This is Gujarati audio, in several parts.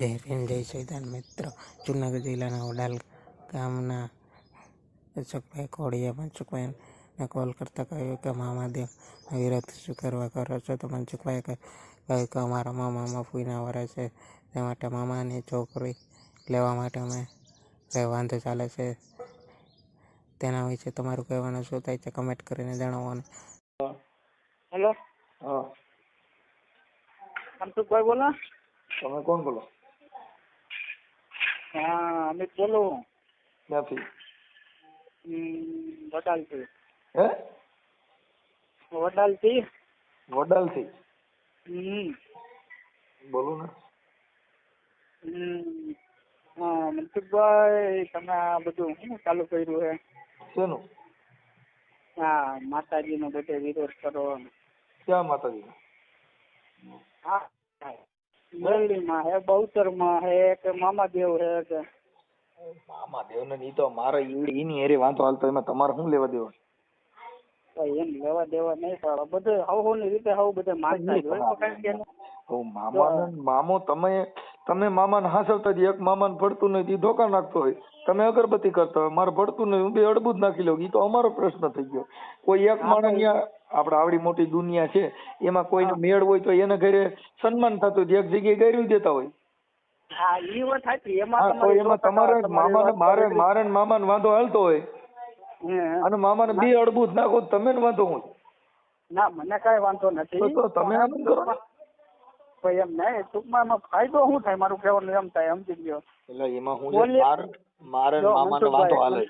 જય જય સૈદાન મિત્ર જુનાગઢ જિલ્લાના વડાલ ગામના અશોકભાઈ કોળીએ મનસુખભાઈને કોલ કરતાં કહ્યું કે મામાદેવ વિરોધ શું કરવા કરો છો તો મનસુખભાઈએ કહ્યું કે અમારા મામા ફૂઈના વરે છે તે માટે મામાની છોકરી લેવા માટે અમે કંઈ વાંધો ચાલે છે તેના વિશે તમારું કહેવાનું શું થાય છે કમેન્ટ કરીને જણાવવાનું હેલો હા મનસુખભાઈ બોલો તમે કોણ બોલો હા અમિત બોલું નથી. વડાલથી. હે? વડાલથી? વડાલથી? હમ. બોલો ને. હમ. હા મનસુખભાઈ તમે આ બધું શું ચાલુ કર્યું છે શેનું? હા માતાજીનો બધે વિરોધ કરો. ક્યાં માતાજી હા. મેરડીમાં હે બહુચરમાં હે કે મામાદેવ હે કે? મામા દેવને ઈ તો મારે ઈ- ઈની વાંધો હાલતો એમાં તમારે શું લેવા દેવા એમ લેવા દેવા નહીં પડે બધે હવની રીતે હવ બધે માનતા હોય. તો કાંઈ કે નહીં. ઓ મામા મામો તમે તમે મામાને હાસવતા જ એક મામાને ભળતું નહીં ઈ ધોકા નાખતો હોય. તમે અગરબત્તી કરતા હોય મારે નહીં હું બે અડબું જ નાખી લઉં એ તો અમારો પ્રશ્ન થઈ ગયો. કોઈ એક માણસ ન્યા આપણે આવડી મોટી દુનિયા છે એમાં કોઈને મેળ હોય તો એને ઘરે સન્માન થતું હોય, એક જગ્યાએ ગયું દેતા હોય. હા ઈ વાત સાચી. એમાં તમારી એમાં તમારે તમારી મામાને મારે મારે ને મામાને વાંધો હાલતો હોય. અને મામાને બે અડબૂત નાખો તમે ને વાંધો હું ના મને કઈ વાંધો નથી. તો- તમે આમ કરો ભાઈ એમ નહીં ટૂંકમાં એમાં ફાયદો શું થાય? મારું કહેવાનું એમ થાય સમજી ગયો એટલે એમાં હું મારે જો મામાને વાંધો હાલે.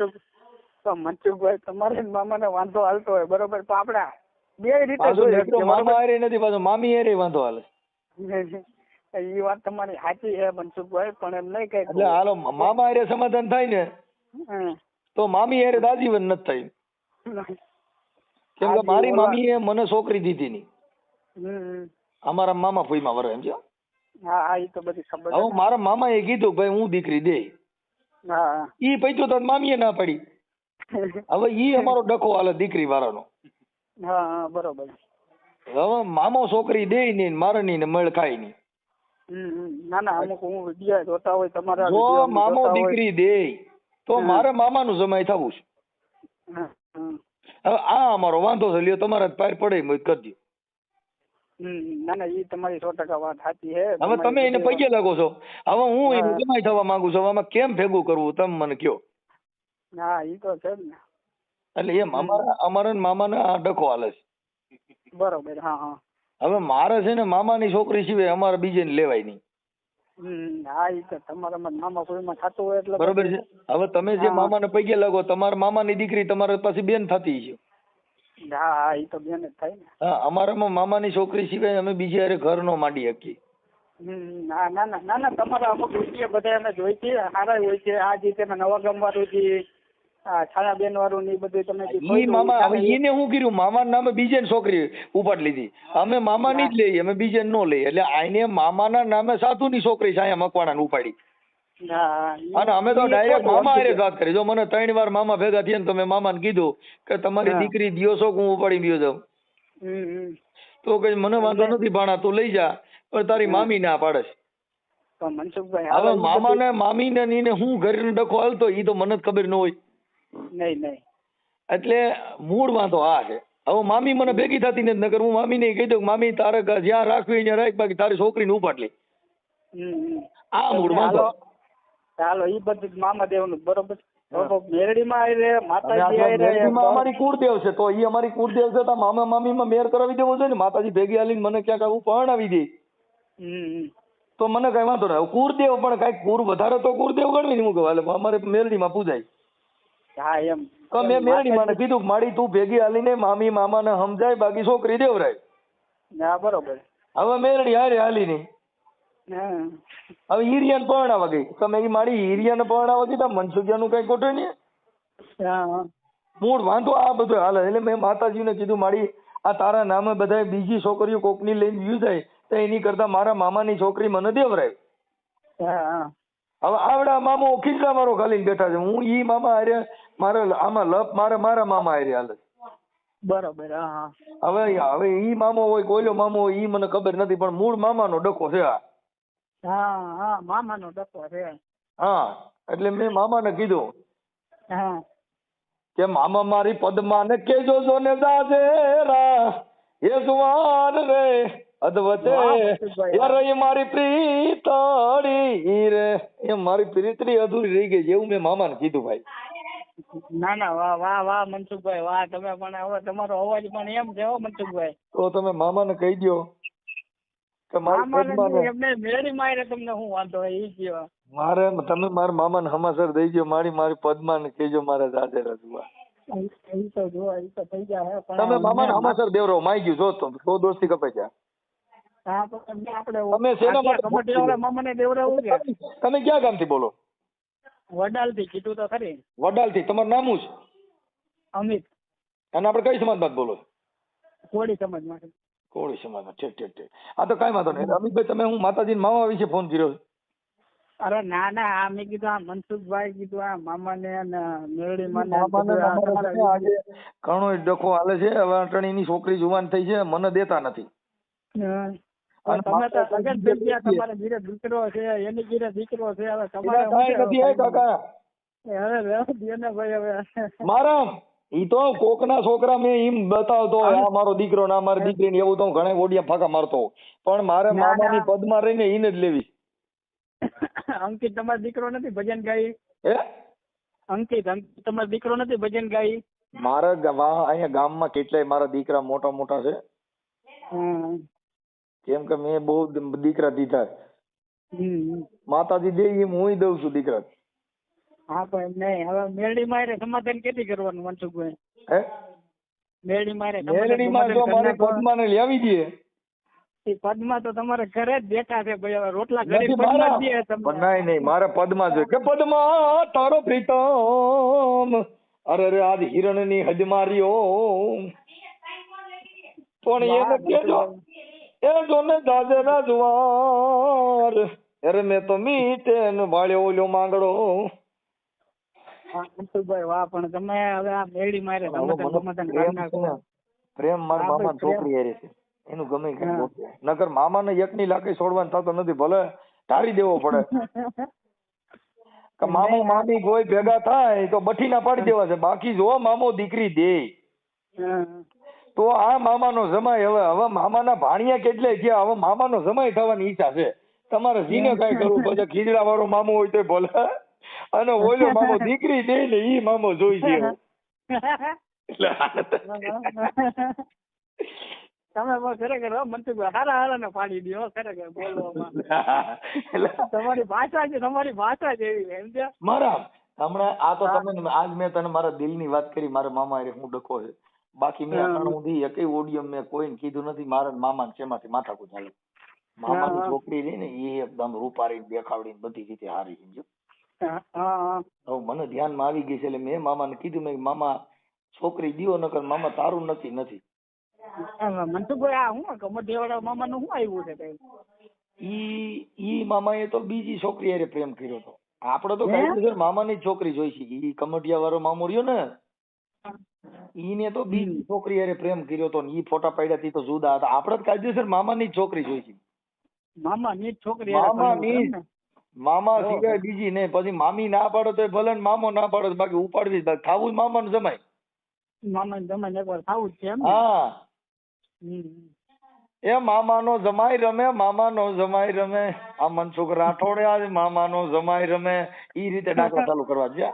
તો મનસુખભાઈ તમારે ને મામાને વાંધો હાલતો હોય બરોબર? તો આપણે બે રીતે દીકરો મામા હારે નથી પાછો મામી હારે વાંધો હાલે. એ વાત તમારી સાચી છે મનસુખભાઈ પણ એમ નહીં કઈ એટલે હાલો મામા હારે સમાધાન થાય ને તો મામી હારે દાજીવન નથી થાય. કેમ કે મારી મામીએ મને છોકરી દીધી ની અમારા મામા ફોઈમાં વરે એમ છે? હા હા એ તો બધી ખબર હવે મારા મામા એ કીધું ભાઈ હું દીકરી દે. હા. ઈ પૈતો તો મામીએ ના પડી. હવે ઈ અમારો ડખો હાલે દીકરી વાળાનો. હા હા બરોબર. હવે મામો છોકરી દે નહીં મારે નહીં ને મળ ખાય નહીં. ના ના અમુક હું વીડિયો જોતા હોય તમારા જો મામો દીકરી દે તો. મારે મામાનું જમાઈ થવું છે. હવે આ અમારો વાંધો છે લ્યો તમારા જ પાર પડે મત કરજો. ના ના ઈ તમારી સો ટકા વાત સાચી છે. હવે તમે એને પગે લાગો છો. હવે હું એનું જમાય જમાઈ થવા માંગુ છું હવે આમાં કેમ ભેગું કરવું તમે મને કયો હા ઈ તો છે ને. એટલે એમ અમારા અમારા મામાને આ ડખો હાલે છે. બરોબર હા હા. હવે મારે છે ને મામાની છોકરી સિવાય અમારે બીજે લેવાય નહીં. હા એ તો તમારામાં મામા કોઈમાં થતું હોય એટલે બરોબર છે? હવે તમે જે મામાને પગે લાગો તમારા મામાની દીકરી તમારે પાછી બેન થતી છે હા ઈ તો બેન જ થાય ને. હા અમારામાં મામાની છોકરી સિવાય અમે બીજે હારે ઘર નો માંડી શકીએ. ના ના ના ના તમારા અમુક વીડિયો બધા અમે જોઈ છે સારા હોય છે. આ જે નવા ગામ વાળું જે આ છાયાબેન વાળું ને બધું તમે ઈ મામા હવે કર્યું? નામે બીજે છોકરી ઉપાડ લીધી. અમે મામાની જ લઈએ અમે બીજે નો લઈએ. એટલે આઈને મામાના નામે સાધુની છોકરી છે અહીંયા મકવાણા ઉપાડી. અને અમે તો ડાયરેક્ટ મામા હારે વાત કરી. જો મને ત્રણ વાર મામા ભેગા થયા ને તો મેં મામાને કીધું કે તમારી દીકરી દિયો છો હું ઉપાડી ગયો છું. તો કે મને વાંધો નથી ભાણા તું લઈ જા. પણ તારી મામી ના પાડે છે. મનસુખભાઈ હવે મામા ને મામાને ને હું ઘરનો ડખો હાલતો ઈ તો મને જ ખબર ન હોય. નહીં નહીં. એટલે મૂળ વાંધો આ છે. હવે મામી મને ભેગી થતી નથી નગર હું મામીને કહી દઉં મામી તારે જ્યાં રાખવી ત્યાં રાખ બાકી તારી છોકરીને ઉપાડ લે. હમ, હમ. આ મૂળ વાંધો. ચાલો એ બધું મામા મામાદેવનું બરોબર આવી આવી અમારી કુળદેવ છે તો એ અમારી કુળદેવ છે તો મામા માં મેર કરાવી દેવો જોઈએ ને? માતાજી ભેગી આલી મને ક્યાંક આવું પરણાવી દે. તો મને કઈ વાંધો નહીં કુળદેવ પણ કઈ કુર વધારે તો કુળદેવ ગણવી ને હું કહું? હાલે અમારે મેરડીમાં પૂજાય. હા એમ. તો મેં એમ મેરડીમાં કીધું કે તું ભેગી હાલીને મામી મામાને સમજાય બાકી છોકરી દેવરાય. હા બરોબર. હવે મેરડી હારે હાલી નહીં હવે હિરિયાને પરણાવા ગઈ. તમે ઈ મારી હિરિયાને પરણાવા ગઈ તો મનસુખિયાનું કઈ ખોટું નહીં. મૂળ વાંધો આ બધું હાલે. એટલે મેં માતાજીને કીધું મારી આ તારા નામે બધાય બીજી છોકરીઓ કોકની લઈને વ્યુ જાય તો એની કરતા મારા મામાની છોકરી મને દેવરાય. હવે આવડા મામો કેટલા મારો ખાલી બેઠા છે. હું ઈ મામા હારે મારે આમાં લપ મારે મારા મામા હારે હાલે બરાબર હા હવે હવે ઈ મામો હોય કોઈલો મામો હોય ઈ મને ખબર નથી પણ મૂળ મામાનો ડખો છે આ. હા હા મામાનો ડખો છે. હા એટલે મેં મામાને કીધું. હા. કે મામા મારી પદ્માને કેજો જો ને દાજેરા એ જુવાન રે. અદવતે. યાર એ મારી પ્રીતળી રે એ મારી પ્રીતળી અધૂરી રહી ગઈ એવું મેં મામાને કીધું ભાઈ. ના ના વાહ વાહ વાહ મનસુખભાઈ વાહ તમે પણ હવે તમારો અવાજ પણ એમ છે હો મનસુખભાઈ. તો તમે મામાને કહી દો કે મારી એમને મેળી મારે તમને હું વાંધો ઈ કયો. મારે તમે મારા મામાને હમાસર દઈ દો મારી મારી પદ્માને કહેજો મારા દાજેરા રજવા તમે મામાને હમાસર દેવરો માઈ ગયું જો તો દોસ્તી કપાઈ જાય હા પણ અમને આપણે તમે ક્યાં ગામ ક્યાં બોલો? વડાલથી કીધું તો ખરી. વડાલથી તમારું નામ શું અમિત. અને આપણે કઈ સમાજમાં બોલો કોળી સમાજમાં કોળી સમાજમાં ઠીક ઠીક ઠીક આ તો કઈ વાંધો નહીં. અમિતભાઈ તમે હું માતાજી મામા વિશે ફોન કર્યો અરે ના ના આ મેં કીધું આ મનસુખભાઈ કીધું આ મામા ને મેળી માને ને આજે ઘણો ડખો હાલે છે. હવે અટણીની છોકરી જુવાન થઈ છે. મને દેતા નથી. તમે તો લગન થઈ ગયા તમારા ઘીરે દીકરો છે એની ઘીરે દીકરો છે હવે તમારે કાંઈ નથી હે કાકા. હવે રહેવા દ્યો ને ભાઈ હવે. મારા ઈ તો કોકના છોકરા મેં એમ બતાવતો આ મારો દીકરો ના મારી દીકરી ને એવું તો ઘણા ઓડિયા ફાકા મારતો પણ મારે મામા ની મામાની પદમાં રહીને ઈને જ લેવી. અંકિત તમારો દીકરો નથી ભજન ગાઈ? હે? અંકિત અંકિત તમારો દીકરો નથી ભજન ગાઈ? મારા અહીંયા ગામમાં કેટલાય મારા દીકરા મોટા મોટા છે. કેમ કે મેં બહુ દીકરા દીધા. માતાજી દે એમ હું દઉં છું દીકરા. હા પણ નહીં હવે મેળી મારે સમાધાન કેથી કરવાનું મનસુખભાઈ? હે? મેળી મારે મેળી મેલડીમાં જો મારે પદ્માને લેવી દે એ પદમાં તો તમારે ઘરે જ બેઠા છે ભાઈ હવે રોટલા ઘરે પદમાં દે પણ તમને નહીં નહીં મારે પદ્મા જોઈએ કે પદ્મા તારો પ્રીતમ. અરે રે આજ હિરણની ની હજમારીઓ. પણ એને કેજો. એ જો ને દાદરા જુવાર. અરે મેં તો મીઠે ને ઓલ્યો માંગડો. હા, વાહ પણ તમે હવે આ મેરડી મારે હવે સમાધાન મને પ્રેમ કરી નાખો પ્રેમ મારા મામા છોકરી હારે છે. એનું ગમે. બોલશે નકર મામાને એકની લાકડી છોડવાનું થતો નથી ભલે ટાળી દેવો પડે. કે મામો મામી કોઈ ભેગા થાય તો બઠીના પાડી દેવા છે. બાકી જો મામો દીકરી દે. તો આ મામાનો સમય હવે હવે મામાના ભાણિયા કેટલે છે હવે મામાનો જમાઈ થવાની ઈચ્છા છે. તમારે જીને કઈ કરવું પછી ખીજડા વાળો મામો હોય તો ભલે. અને ઓલો મામો દીકરી દે ને ઈ મામો જોઈ તમે ખરેખર મનસુખભાઈ હારા હારા ને પાડી દો ખરેખર બોલવામાં. એટલે તમારી ભાષા છે તમારી ભાષા એવી છે સમજ્યા? મારા હમણાં આ તો તમે આજ મેં તને મારા દિલની વાત કરી મારા મામા હું ડકો છે. બાકી મેં. અત્યાર સુધી એકેય ઓડિયમ મેં કોઈને કીધું નથી મારા મામા શેમાંથી માથાકૂટ ચાલે? મામાની. છોકરી રહી ને એ એકદમ રૂપારી દેખાવડી બધી રીતે હારી સમજો હવે મને ધ્યાનમાં આવી ગઈ છે એટલે મેં મામાને કીધું મેં મામા છોકરી દ્યો નકર મામા તારું નથી નથી. મનસુખભાઈ આ હું કમરદેવાળા મામાનું શું આવ્યું છે કઈ? ઈ ઈ મામાએ તો બીજી છોકરી હારે પ્રેમ કર્યો હતો. આપડે તો મામાની જ છોકરી જોઈ છે. ઈ કમટિયા વાળો મામો રહ્યો ને ઈને તો બીજી છોકરી હારે પ્રેમ કર્યો તો ને ઈ ફોટા પાડ્યા તી તો જુદા હતા. આપડે તો કાયદેસર મામાની જ છોકરી જોઈ છે. મામા ની જ છોકરી હારે મામા પરણ્યું ની છે એમ ને? મામા સિવાય બીજી નહીં. પછી મામી ના પાડો તો ભલે ને મામો ના પાડો તો બાકી ઉપાડવી જ બાકી. થાવું જ મામાનું જમાય. મામા જમાઈ એકવાર થાવું જ છે એમ ને? હા. હમ. એ મામાનો જમાઈ રમે મામાનો જમાઈ રમે. આ મનસુખ રાઠોડે આજ મામાનો જમાઈ રમે. ઈ રીતે દાખલા ચાલુ કરવા છે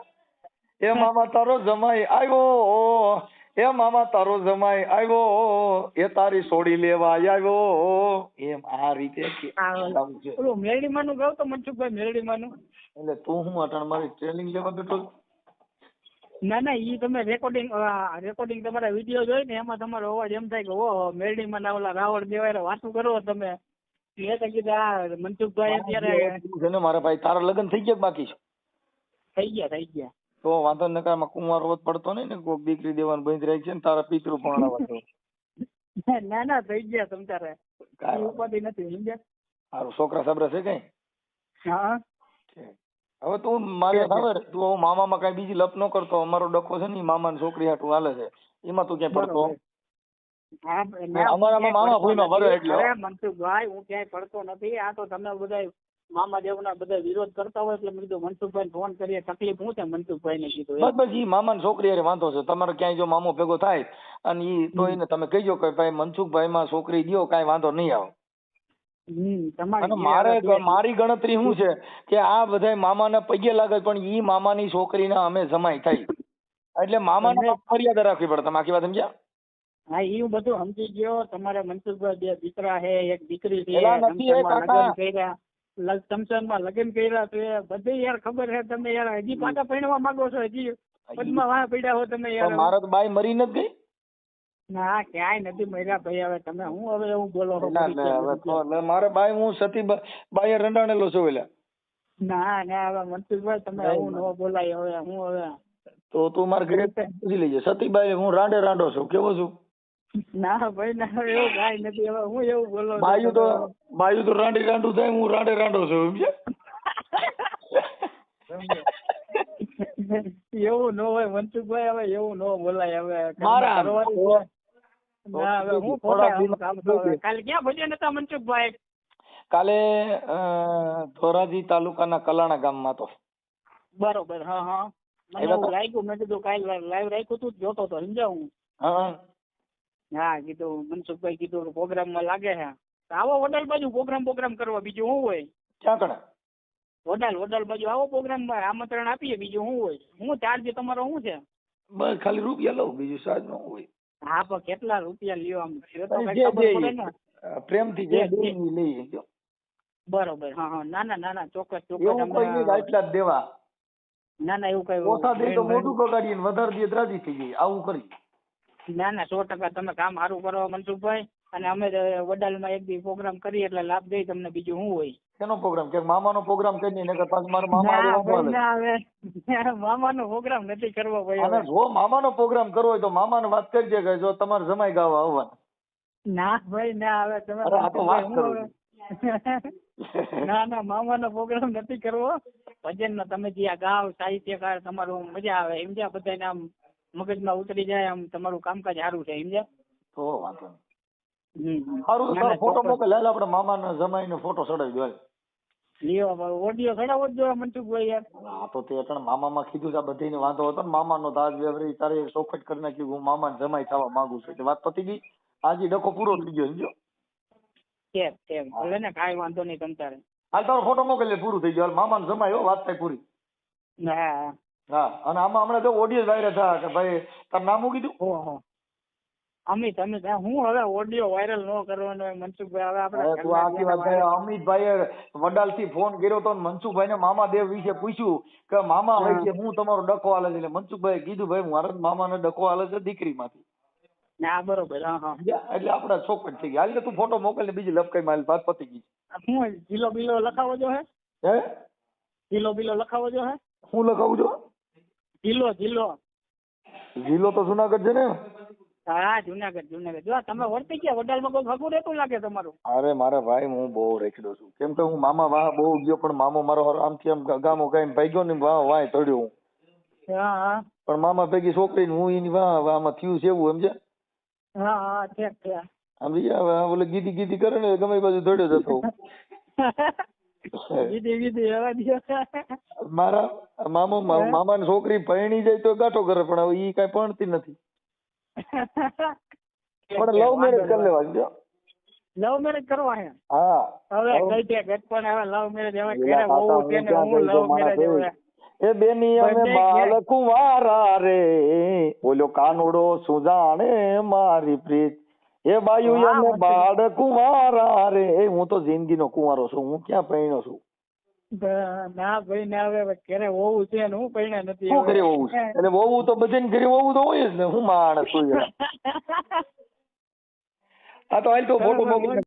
એ મામા તારો જમાઈ આવ્યો. એ મામા તારો જમાઈ આવ્યો. એ તારી સોડી લેવા આવ્યો. એમ આ રીતે. ઓલું મેરડીમાં નું ગાવ તો મનસુખભાઈ મેરડીમાં નું એટલે તું હું અટાણ મારી ટ્રેનિંગ લેવા બેઠો ના ના ઈ તમે રેકોર્ડિંગ રેકોર્ડિંગ તમારા વીડિયો જોઈ ને એમાં તમારો અવાજ એમ થાય કે ઓ મેરડીમાં ના ઓલા રાવણ દેવાય વાતું કરો તમે. એ તો કીધું મનસુખભાઈ અત્યારે મારા ભાઈ તારા લગ્ન થઈ ગયા બાકી છે? થઈ ગયા થઈ ગયા. તો વાંધો નકર આમાં કુંવારો વધ પડતો નહીં ને કોક દીકરી દેવાનું બંધ રાખી છે ને તારા પિતૃ પણ ના ના થઈ ગયા તમ તારે કાંઈ ઉપાધિ નથી સમજ્યા? સારું છોકરા સાબરા છે કઈ? હા. હવે તું મારે ખબર તું મામા મામામાં કઈ બીજી લપ ન કરતો અમારો ડખો છે ને મામા ની છોકરી હાટું હાલે છે. એમાં તું ક્યાંય પડતો. અમારામાં મામા ભૂઈનો નથી. એટલે મનસુખભાઈ હું ક્યાંય પડતો નથી. આ તો તમે બધા મામા દેવના બધા વિરોધ કરતા હોય એટલે મેં કીધું મનસુખભાઈ ફોન કરીએ તકલીફ શું છે? મનસુખભાઈ ને કીધું બસ બસ ઈ મામાને છોકરી અરે વાંધો છે. તમારે ક્યાંય જો મામો ભેગો થાય અને ઈ તો એને તમે કહીજો કે ભાઈ મનસુખભાઈ માં છોકરી દો કાંઈ વાંધો નહીં આવે. મારે મારી ગણતરી શું છે? કે આ બધાય મામાને પગે લાગે પણ ઈ મામાની છોકરીના અમે જમાઈ થઈ એટલે મામાને ફરિયાદ રાખવી પડે. તમે આખી વાત સમજ્યા? હા એ હું બધું સમજી ગયો. તમારે મનસુખભાઈ બે દીકરા છે એક દીકરી છે સંસારમાં લગ્ન કર્યા તો એ બધી યાર ખબર છે તમે યાર હજી પાછા પરણવા માંગો છો હજી. પદમાં વાહ પડ્યા હો તમે યાર. મારે તો બાઈ મરી નથી ગઈ? ના ક્યાંય નથી મર્યા ભાઈ હવે તમે હું હવે હું બોલો મારે બાઈ હું સતી બાઈ રંડાણેલો છું એટલે ના ના હવે મનસુખભાઈ તમે હું ન બોલાય હવે હું હવે તો તું મારે ઘરે પૂછી લેજે સતીબાઈ હું રાંડે રાંડો છું કેવો છું? ના ભાઈ ના એવું કાઈ નથી. હવે હું એવું બોલો બાયું તો તમે? તો રાંડી રાંડું થાય હું રાંડે રાંડો છું એવું ન હોય મનસુખભાઈ હવે એવું ન બોલાય. હવે મારા ના હવે હું થોડાક કામ તો કાલે ક્યાં ભજન હતા મનસુખભાઈ? કાલે ધોરાજી તાલુકાના કલાણા ગામમાં તો. બરોબર હા હા. મને? લાગ્યું મેં કીધું કાલે લાઈવ રાખ્યું તું જ જોતો તો સમજાવું? હું. હા કીધું મનસુખભાઈ કીધું પ્રોગ્રામમાં લાગે છે. આવો વડાલ બાજુ પ્રોગ્રામ પ્રોગ્રામ કરવા બીજું શું હોય? કણે વડાલ વડાલ બાજુ આવો પ્રોગ્રામ આમંત્રણ આપીએ બીજું શું હોય? હું ચાર્જ તમારો શું છે? બસ ખાલી રૂપિયા લઉં બીજું ચાર્જ ન હોય. હા પણ કેટલા રૂપિયા લ્યો આમ? એ તો કઈ ખબર પડે ને. પ્રેમથી જે લઈ જો. બરોબર હા હા ના ના ના ના ચોક્કસ ચોક્કસ એવું કોઈ નહીં આટલા જ દેવા. ના ના એવું કઈ ઓછા દે તો મોઢું બગાડીએ વધારે દે રાજી થઈ જાય આવું કરી ના ના સો ટકા તમે કામ સારું કરો મનસુખભાઈ. અને અમે વડાલમાં એક બી પ્રોગ્રામ કરીએ એટલે લાભ દઈ તમને બીજું શું હોય. શેનો પ્રોગ્રામ કે મામાનો પ્રોગ્રામ કરી ને પાછું મારા મામા આવે. મામાનો પ્રોગ્રામ નથી કરવો ભાઈ અને. જો મામાનો પ્રોગ્રામ કરવો હોય તો મામાને વાત કરજે કે જો તમારે જમાઈ ગાવા આવવાના. ના ભાઈ ના હવે તમે આ તો વાત કરું ના ના મામાનો પ્રોગ્રામ નથી કરવો. ભજનનો તમે જે આ ગાવ સાહિત્યકાર તમારું મજા આવે એમ જ્યાં બધાને આમ મગજમાં ઉતરી જાય આમ તમારું કામકાજ સારું છે સમજ્યા તો વાંધો નહીં. સારું સર ના, ફોટો. મોકલ. હાલ આપણે મામાને જમાઈને ફોટો ચડાવી દો. લ્યો ઓડિયો ચડાવો જ જોઈએ મનસુખભાઈ યાર. હા તો તે અટણ મામામાં કીધું કે આ બધીને વાંધો હતો ને. મામાનો તાજ વેવરી તારે ચોખટ કરી નાખ્યું હું મામાને જમાઈ થવા માંગુ છું. એટલે વાત પતી ગઈ. આજે ડખો પૂરો થઈ ગયો સમજો કેમ કેમ? ભલે ને કાંઈ વાંધો નહીં તમ તારે. હાલ તારો ફોટો મોકલ પૂરું થઈ ગયું. હાલ મામાને જમાઈ હો વાત થાય પૂરી. હા હા અને આમાં હમણાં જો ઓડિયો વાયરલ થયા કે ભાઈ તારું નામ શું કીધું? ઓહો અમિત અમિત હું હવે ઓડિયો વાયરલ ન કરવાનો મનસુખભાઈ હવે આપણે તું આખી વાત કરે. અમિતભાઈએ વડાલથી ફોન કર્યો તો મનસુખભાઈને મામા દેવ વિશે પૂછ્યું કે મામા હોય વિશે હું. તમારો ડખો હાલે છે. એટલે મનસુખભાઈએ કીધું ભાઈ મારા મામા મામાને ડખો હાલે છે દીકરીમાંથી. ના બરોબર હા હા? એટલે આપણે ચોખટ થઈ ગયા. હાલ તું ફોટો મોકલ ને બીજી લપકાઈ મારી વાત પતી ગઈ. હું જિલ્લો બિલો લખાવો જો હે. હે? જિલ્લો બિલો લખાવો જો હે. હું લખાવું છું? જિલ્લો જિલ્લો. જિલ્લો તો જુનાગઢ છે ને? હા જુનાગઢ જુનાગઢ. જો તમે વર્તી ગયા વડાલમાં કોઈ ભગું રહેતું લાગે તમારું? અરે મારા ભાઈ હું બહુ રેખડો છું. કેમ કે હું મામા વાહ બહુ ગયો પણ મામો મારો આમ આમ ગામો કઈ ભાગ્યો ને વાહ વાય તળ્યો હું. પણ મામા ભેગી છોકરી હું એની વાહ આમાં થયું છે એવું સમજે હા હા ઠીક ઠીક. સમજી ગયા ઓલે ગીધી ગીધી કરે ને ગમે બાજુ દોડ્યો જતો મારા મામો મામા ની છોકરી પરણી જાય તો ગાંઠો કરે પણ હવે ઈ કઈ પરણતી નથી. પણ લવ મેરેજ કરી લેવા જો. લવ મેરેજ કરવા હે? હા. હવે કઈ છે ગત પણ હવે લવ મેરેજ હવે એલા બહુ હું છે ને ક્યાં હું લવ મેરેજ હવે? એ બેની અમે બાળકું વારા રે. બોલ્યો કાનુડો શું જાણે મારી પ્રીત. એ બાયુ વાહ, બાળ કુંવારા રે એ હું તો જિંદગીનો કુંવારો છું હું ક્યાં પૈણો છું? ના ભાઈ ના હવે ઘરે હોવું છે ને હું પૈણા નથી શું હવે. હોવું છે? એટલે હોવું તો બધાને ઘરે હોવું તો હોય જ ને હું માણસ છું આ તો હાલ તો ફોટો મોકલી